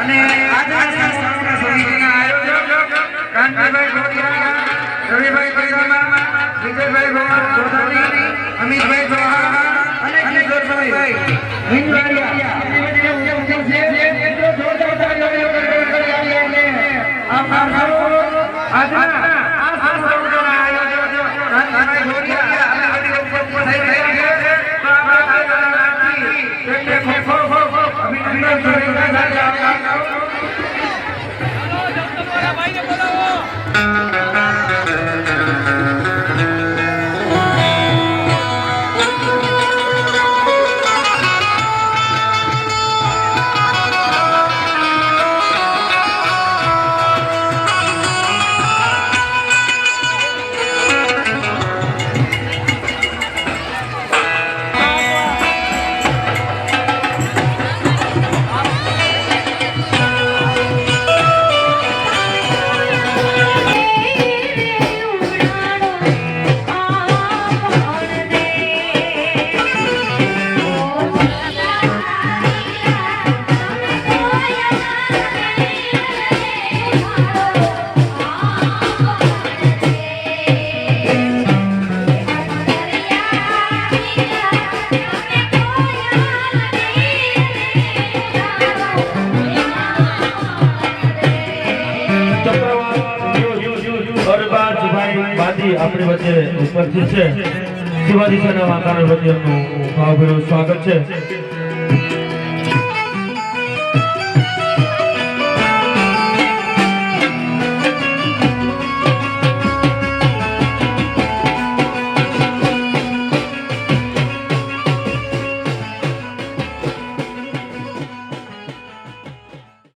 અને આજના સંસ્થાના સમિતિના આયોજક કાંતિભાઈ ગોડિયા રવિભાઈ પરમાર વિજયભાઈ ગોધાણી અમિતભાઈ ચૌહાણ અને કિશોરભાઈ. આજના આ સંસ્થાના આયોજક કાંતિભાઈ ગોડિયા અને બધી ઉપસ્થિત થઈ રહ્યા છે. તો અરબાજભાઈ બાજી આપણી વચ્ચે ઉપસ્થિત છે. શિવાજી સેના માતાના એમનું ભાવભર્યું સ્વાગત છે.